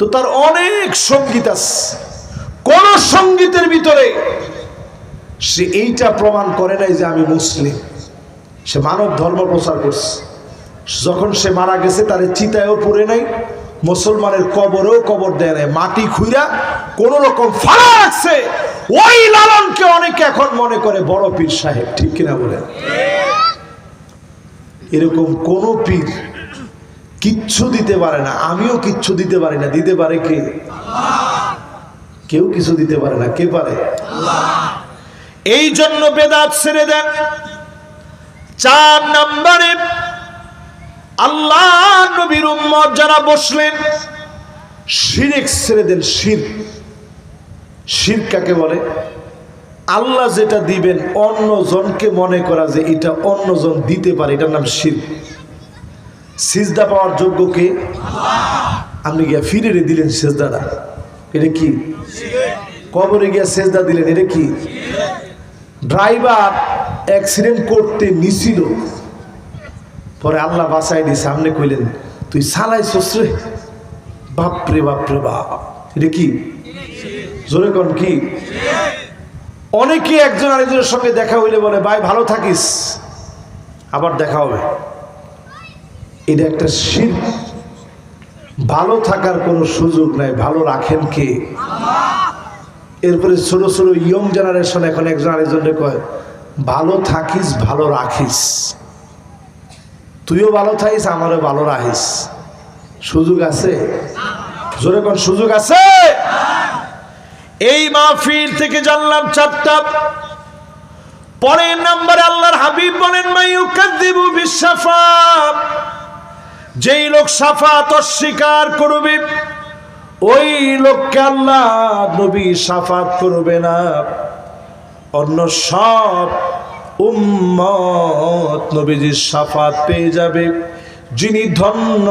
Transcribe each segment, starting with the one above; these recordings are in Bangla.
তো তার অনেক সংগীত আছে। কোন সঙ্গীতের ভিতরে সে এইটা প্রমাণ করে নাই যে আমি মুসলিম। সে মানব ধর্ম প্রচার করছে। যখন সে মারা গেছে, তার চিতায়ও পড়ে নাই, মুসলমানের কবরেও কবর দেয় নাই। মাটি খুইরা কোন রকম ফাড়া রাখছে। ওই লালনকে অনেকে এখন মনে করে বড় পীর সাহেব, ঠিক কিনা বলেন? এরকম কোন পীর কিচ্ছু দিতে পারে না। আমিও কিচ্ছু দিতে পারি না। দিতে পারে কে? কেউ কিছু দিতে পারে না। কে পারে? এই জন্য বেদাত ছেড়ে দেন। চার নম্বরে আল্লাহ নবীর উম্মত যারা বসলেন, শিরিক ছেড়ে দেন, শির। শির কাকে বলে? আল্লাহ যেটা দিবেন, অন্যজনকে মনে করা যে এটা অন্যজন দিতে পারে। এটার নাম শির। সিজদা পাওয়ার যোগ্য কে? আপনি গিয়া ফিরে দিলেন সেজদাটা। এটা কি? কবরে গিয়া সেজদা দিলেন, এটা কি? ড্রাইভার অ্যাক্সিডেন্ট করতে নিছিল পরে আল্লাহ বাসায় দিয়ে সামনে কইলেন, তুই সালাই রে? বাপরে বাপরে, বাপ। এটা কি? জোরে কন, কি? অনেকে একজন আরেকজনের সঙ্গে দেখা হইলে বলে, ভাই, ভালো থাকিস। আবার দেখা হবে। এটা একটা শির। ভালো থাকার কোনো সুযোগ নাই, ভালো রাখেন কে? এরপরে ছোট ছোট ইয়ং জেনারেশন এখন একজন আরেকজনকে কয়, ভালো থাকিস, ভালো রাখিস। তুইও ভালো থাকিস, আমারও ভালো রাখিস। সুযোগ আছে? জোরে কোন সুযোগ আছে? এই মাহফিল থেকে জানলাম চারটা। পরের নাম্বারে আল্লাহর হাবিব বলেন মাইয়ুকাদ্দিবু বিশাফা যেই লোক সাফাত অস্বীকার করবে, ওই লোককে আল্লাহ নবী সাফাত করবে না। অন্য সব উম্মত নবীজির সাফাত পেয়ে যাবে। যিনি ধন্য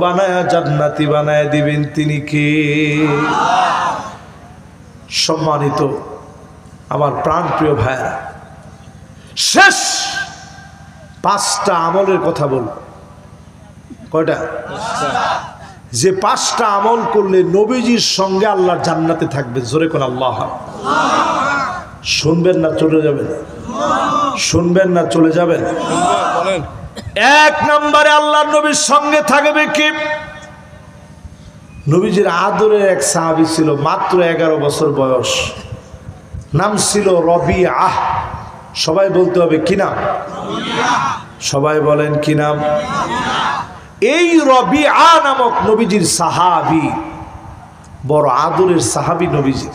বানায় জান্নাতি বানায় দিবেন, তিনি কে? সম্মানিত আমার প্রাণ প্রিয় ভাইরা শেষ পাঁচটা আমলের কথা বল কয়টা? যে পাঁচটা আমল করলে নবীজির সঙ্গে আল্লাহর জান্নাতে থাকবে জোরে কোন আল্লাহ। শুনবেন না চলে যাবেন। শুনবেন না চলে যাবেন। এক নম্বরে আল্লাহর নবীর সঙ্গে থাকবে কি? নবীজির আদরের এক সাহাবি ছিল, মাত্র এগারো বছর বয়স। নাম ছিল রবি আহ সবাই বলতে হবে, কি নাম? সবাই বলেন, কি নাম? এই রবি আ নামক নবীজির সাহাবি, বড় আদরের সাহাবি নবীজির।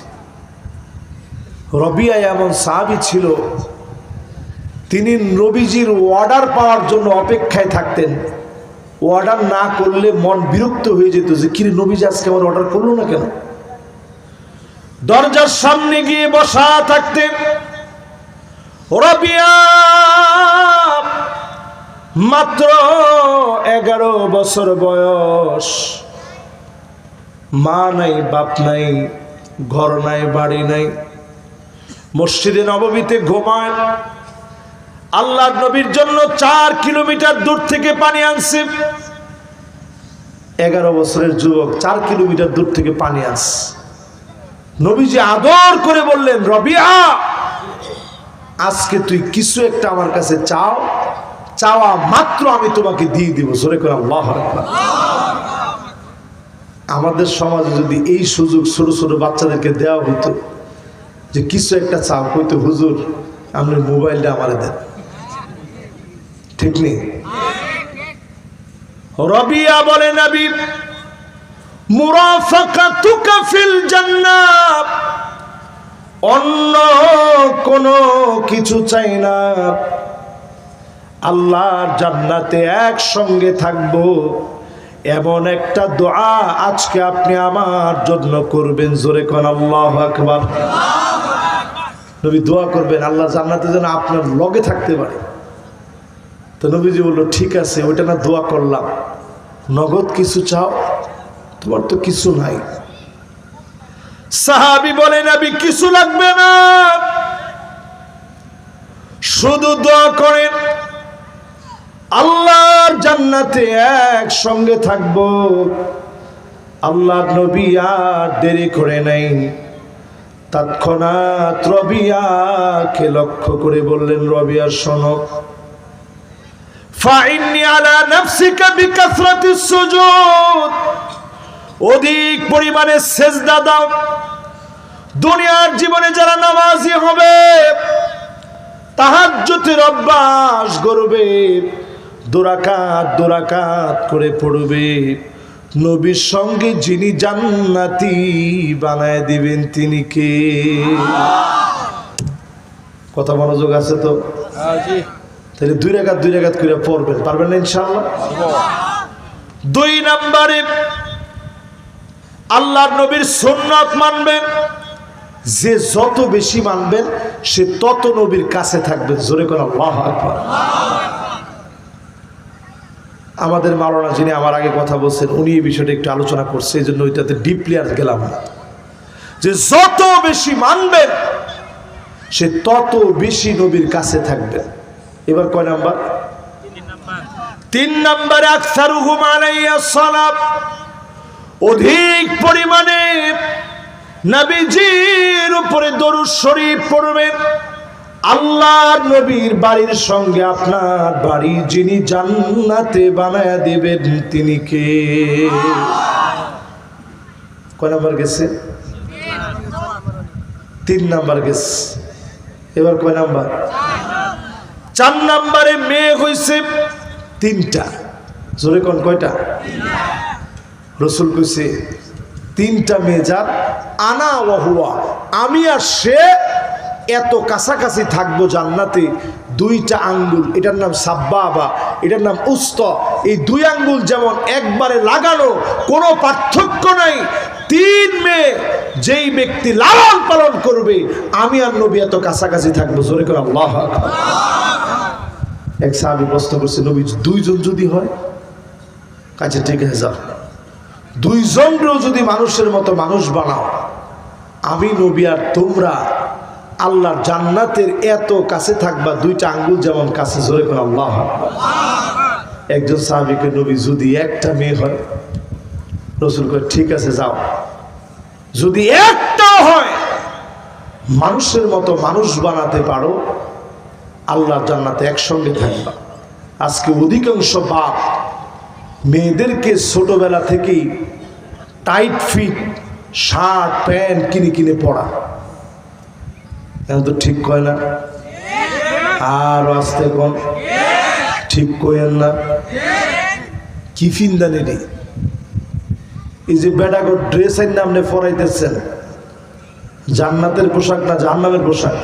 রবিয়া এমন সাহাবি ছিল, তিনি নবীজির অর্ডার পাওয়ার জন্য অপেক্ষায় থাকতেন। অর্ডার না করলে মন বিরক্ত হয়ে যেত যে, কিরে নবীজি, আজকে আমার অর্ডার করল না কেন? দরজার সামনে গিয়ে বসা থাকতেন। রবিয়া মাত্র এগারো বছর বয়স। মা নাই, বাপ নাই, ঘর নাই, বাড়ি নাই। মসজিদে নবমীতে ঘুমায়। আল্লাহ নবীর জন্য চার কিলোমিটার দূর থেকে পানি আনছে। এগারো বছরের যুবক চার কিলোমিটার দূর থেকে পানি আনস নবীজি আদর করে বললেন, রবিয়া, আজকে তুই কিছু একটা আমার কাছে চাও চাওয়া মাত্র আমি তোমাকে দিয়ে দিব। জোরে করে আল্লাহ আমাদের সমাজে যদি এই সুযোগ ছোট ছোট বাচ্চাদেরকে দেওয়া হতো, যে কিছু একটা চাও, কইতো, হুজুর, আপনি মোবাইলটা আমারে দেন। ঠিক নেই? রবিয়া বলে নবী, মুরাফাকাতুকা ফিল জান্নাত। অন্য কোনো কিছু চাই না। আল্লাহর জান্নাতে একসঙ্গে থাকব। এমন একটা দোয়া আজকে আপনি আমার জন্য করবেন। জোরে কোন আল্লাহ আকবার। নবী দোয়া করবেন, আল্লাহ জান্নাতে যেন আপনার লগে থাকতে পারে। তো নবীজি বলল, ঠিক আছে, ওইটা না দোয়া করলাম। নগদ কিছু চাও? তোমার তো কিছু নাই। সাহাবি বলে, নবী, কিছু লাগবে না। শুধু দোয়া করেন। আল্লাহর জান্নাতে একসঙ্গে থাকব। আল্লাহ নবী আর দেরি করে নাই। তৎক্ষণাৎ রবিয়াকে লক্ষ্য করে বললেন রবিয়া শোনো। ফাইন্নি আলা নাফসিকা বিকাসরাতিস সুজুদ। অধিক পরিমাণে সেজদা দাও। দুনিয়ার জীবনে যারা নামাজি হবে তাহাজ্জুদের অভ্যাস করবে দুরাকাত দুরাকাত করে পড়বে। নবীর সঙ্গে যিনি জান্নাতি বানায় দিবেন তিনি কে? কথা মনোযোগ আছে তো? তাহলে দুই রাকাত দুই রাকাত করে পড়বেন পারবেন না ইনশাআল্লাহ? দুই নাম্বারে আল্লাহর নবীর সুন্নত মানবেন। যে যত বেশি মানবেন সে তত নবীর কাছে থাকবে জোরে করে আল্লাহ আকবার। আমাদের মাওলানা যিনি আমার আগে কথা বলছেন, উনি এই বিষয়টা একটু আলোচনা করছে এই জন্য ওইটাতে ডিপলি আর গেলাম না। যে যত বেশি মানবেন, সে তত বেশি নবীর কাছে থাকবে এবার কয় নাম্বার? তিন নম্বরে আকসার অধিক পরিমাণে নবীজির উপরে দরুদ শরীফ পড়বেন। আল্লাহর নবীর বাড়ির সঙ্গে আপনার বাড়ি যিনি জান্নাতে বানায় দেবেন, তিনি কে? কয় নাম্বার গেছে? তিন নাম্বার গেছে। এবার কয় নাম্বার? চার নাম্বারে মেয়ে হয়েছে তিনটা। জোরে কোন কয়টা? রসুল কইছে, তিনটা মেয়ে যার আনা ওহুয়া আমি আর সে এত কাছাকাছি থাকব জান্নাতে, দুইটা আঙ্গুল, এটার নাম সাব্বা সাব্বাবা, এটার নাম উস্ত। এই দুই আঙ্গুল যেমন একবারে লাগানো, কোনো পার্থক্য নাই। তিন মেয়ে, যেই ব্যক্তি লালন পালন করবে, আমি আর নবী এত কাছাকাছি থাকব, জোরে করে আল্লাহ। এক সাহাবি প্রশ্ন করছে, নবী, দুইজন যদি হয়? কাছে ঠিক আছে, যাও। দুইজনকেও যদি মানুষের মতো মানুষ বানাও, আমি, নবী আর তোমরা আল্লাহর জান্নাতের এত কাছে থাকবা, দুইটা আঙ্গুল যেমন কাছে, জোরে করে আল্লাহ। একজন সাহাবিকে নবী যদি একটা মেয়ে হয়, রসুল করে ঠিক আছে, যাও। যদি একটা হয়, মানুষের মতো মানুষ বানাতে পারো আল্লাহ জান্নাতে একসঙ্গে থাকবা। আজকে অধিকাংশ বাপ মেয়েদেরকে ছোটবেলা থেকেই টাইট ফিট শার্ট, প্যান্ট কিনে কিনে পড়া। এখন তো ঠিক কয় না? আর আসতে কন ঠিক কয়েন না? কি ফিনদানি নেই এই যে বেটাগো ড্রেসের নামে পরাইতেছেন। জান্নাতের পোশাক না জান্নামের পোশাক?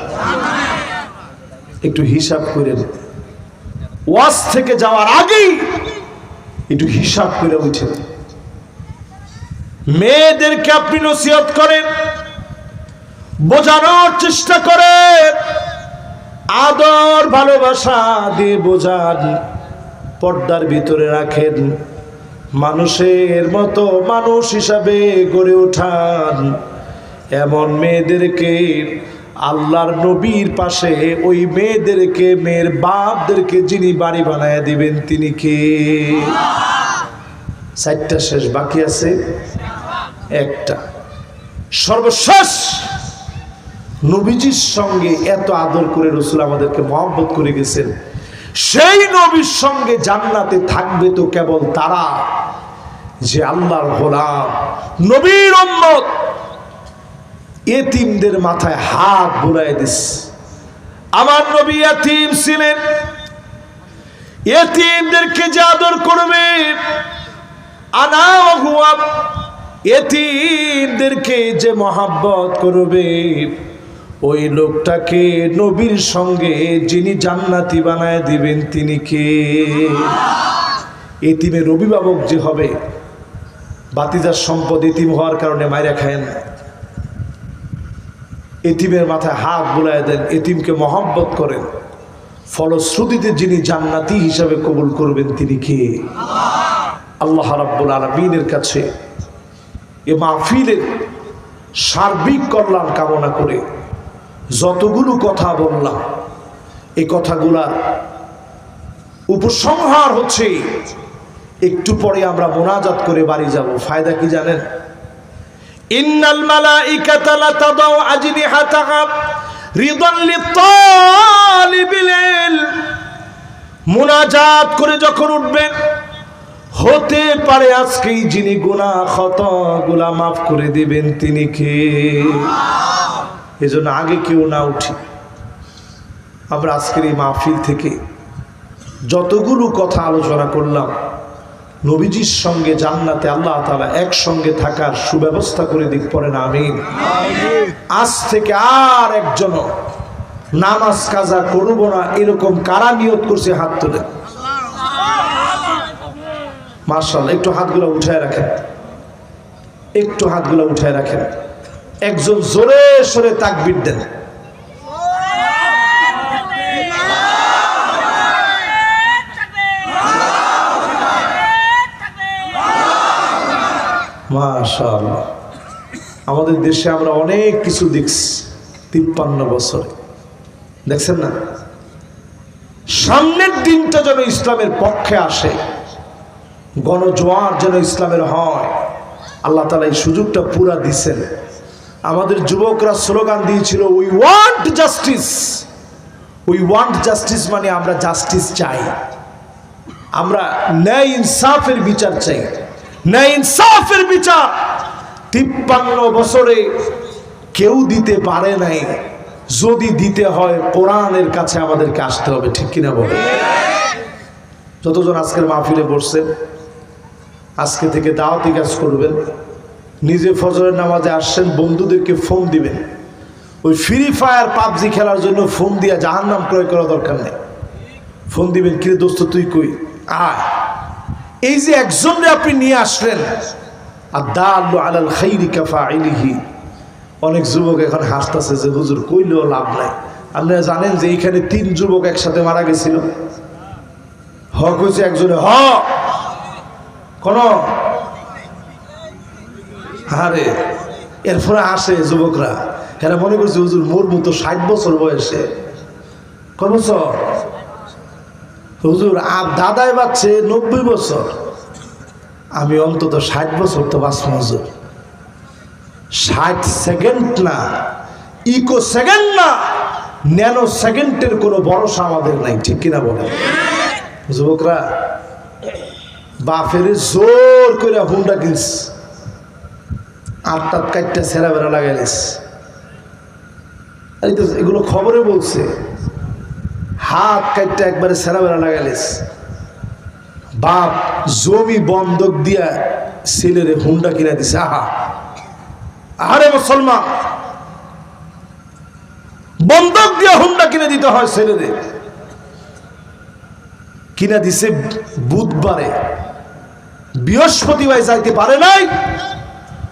একটু হিসাব করেন। ওয়াজ থেকে যাওয়ার আগেই একটু হিসাব করে উঠেন। মেয়েদেরকে আপনি নসিহত করেন। বোঝানোর চেষ্টা করে। আদর, ভালোবাসা দিয়ে বোঝান। পর্দার ভিতরে রাখেন। মানুষের মতো মানুষ হিসাবে গড়ে ওঠান। এমন মেয়েদেরকে আল্লাহর নবীর পাশে ওই মেয়েদেরকে, মেয়ের বাপদেরকে যিনি বাড়ি বানায় দিবেন, তিনি কে? চারটা শেষ বাকি আছে। একটা। সর্বশেষ নবীজির সঙ্গে এত আদর করে রসুল আমাদেরকে মহব্বত করে গেছেন। সেই নবীর সঙ্গে জান্নাতে থাকবে তো কেবল তারা, যে আল্লাহর গোলাম, নবীর এতিমদের মাথায় হাত বুলাই দিস। আমার নবী এতিম ছিলেন। এতিমদেরকে যে আদর করবে, আনা এতিমদেরকে যে মহাব্বত করবে। ওই লোকটাকে নবীর সঙ্গে যিনি জান্নাতি বানায় দিবেন, তিনি কে? এতিমের অভিভাবক যে হবে, বাতিজার সম্পদ এতিম হওয়ার কারণে মাইরা খায় না। এতিমের মাথায় হাত বুলায় দেন, এতিমকে মহব্বত করেন। ফলশ্রুতিতে যিনি জান্নাতি হিসাবে কবুল করবেন, তিনি কে? আল্লাহ রাব্বুল আলমিনের কাছে এ মাহফিলের সার্বিক কল্যাণ কামনা করে যতগুলো কথা বললাম, এই কথাগুলা উপসংহার হচ্ছে। একটু পরে আমরা মোনাজাত করে বাড়ি যাব। ফায়দা কি জানেন? ইন্নাল মালাইকাতা লা তাদাউ আজনিহাতাহা রিদান লিতালিবিল মোনাজাত করে যখন উঠবেন হতে পারে আজকেই যিনি গুনাহ ক্ষতগুলা মাফ করে দিবেন তিনি কে? এজন্য আগে কেউ না উঠি। আমরা আজকের এই মাহফিল থেকে যতগুলো কথা আলোচনা করলাম, নবীজির সঙ্গে জান্নাতে আল্লাহ তালা একসঙ্গে থাকার সুব্যবস্থা করে দিক পরে না, আমিন। আজ থেকে আর একজন নামাজ কাজা করব না, এরকম কারা নিয়ত করছে হাত তুলে মার্শাল একটু হাতগুলো উঠায় রাখেন। একটু হাতগুলো উঠায় রাখেন। একজন জোরে সরে তাকবির দেন। আমাদের দেশে আমরা অনেক কিছু দেখছি, তিপ্পান্ন বছরে। দেখছেন না? সামনের দিনটা যেন ইসলামের পক্ষে আসে, গণজোয়ার যেন ইসলামের হয়, আল্লাহ তালা এই সুযোগটা পুরা দিছেন। আমাদের যুবকরা স্লোগান দিয়েছিল we want justice we want justice মানে আমরা জাস্টিস চাই। আমরা ন্যায় ইনসাফের বিচার চাই। ন্যায় ইনসাফের বিচার। তিপ্পান্ন বছরে কেউ দিতে পারে নাই। যদি দিতে হয়, কোরআনের কাছে আমাদেরকে আসতে হবে, ঠিক কিনা বলে? যতজন আজকের মাহফিলে বসছেন, আজকে থেকে দাওয়াতি কাজ করবেন। নিজে ফজরের নামাজে আসছেন, বন্ধুদেরকে ফোন দিবেন। ওই ফ্রি ফায়ার পাবজি খেলার জন্য ফোন দিয়া জাহান নাম ক্রয় করা দরকার নেই। ফোন দিবেন, কিরে দোস্ত, তুই কই? আয়। এই যে একজনরে আপনি নিয়ে আসলেন আর দাল্লু আলাল খাইরি কাফা আইলিহি অনেক যুবক এখন হাসতেছে যে, হুজুর, কইলেও লাভ নাই। আপনারা জানেন যে এইখানে তিন যুবক একসাথে মারা গেছিল। হক হয়েছে একজনে হ কোন আরে এরপরে আসে যুবকরা। এরা মনে করছে, হুজুর, মোর মতো ষাট বছর বয়সে। কত বছর? হুজুর, আর দাদাই বাচ্চে নব্বই বছর। আমি অন্তত ষাট বছর তো বাঁচব, হুজুর। ষাট সেকেন্ড না, ইকো সেকেন্ড না, ন্যানো সেকেন্ডের কোনো ভরসা আমাদের নাই। ঠিক কিনা বলে যুবকরা বাফের জোর করে হুন্ডা কিনস আটটা কাটটা সেরা বেড়া লাগাইলিস। এই তো এগুলো খবরে বলছে। হাত কাটটা একবারে সেরা বেড়া লাগাইলিস। বাপ জমি বন্ধক দিয়া ছেলেরে হুন্ডা কিনা দিছে। আহা। আরে মুসলমান, বন্ধক দিয়া হুন্ডা কিনে দিতে হয় ছেলেদের কিনা দিছে বুধবারে। বৃহস্পতিবার যাইতে পারে নাই।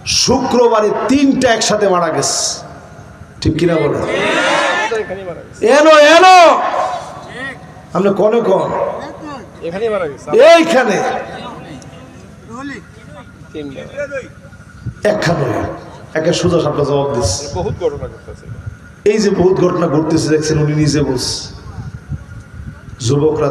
শুক্রবারে তিনটা একসাথে মারা গেছে। ঠিক কিনা বলে এনো এনো! আমরা কনে কন? এইখানে। একখানে। একে সোজা সাপটা জবাব দিচ্ছে। বহুত ঘটনা ঘটতেছে। এই যে বহুত ঘটনা ঘটতেছে দেখছেন উনি নিজে বলছে। যুবকরা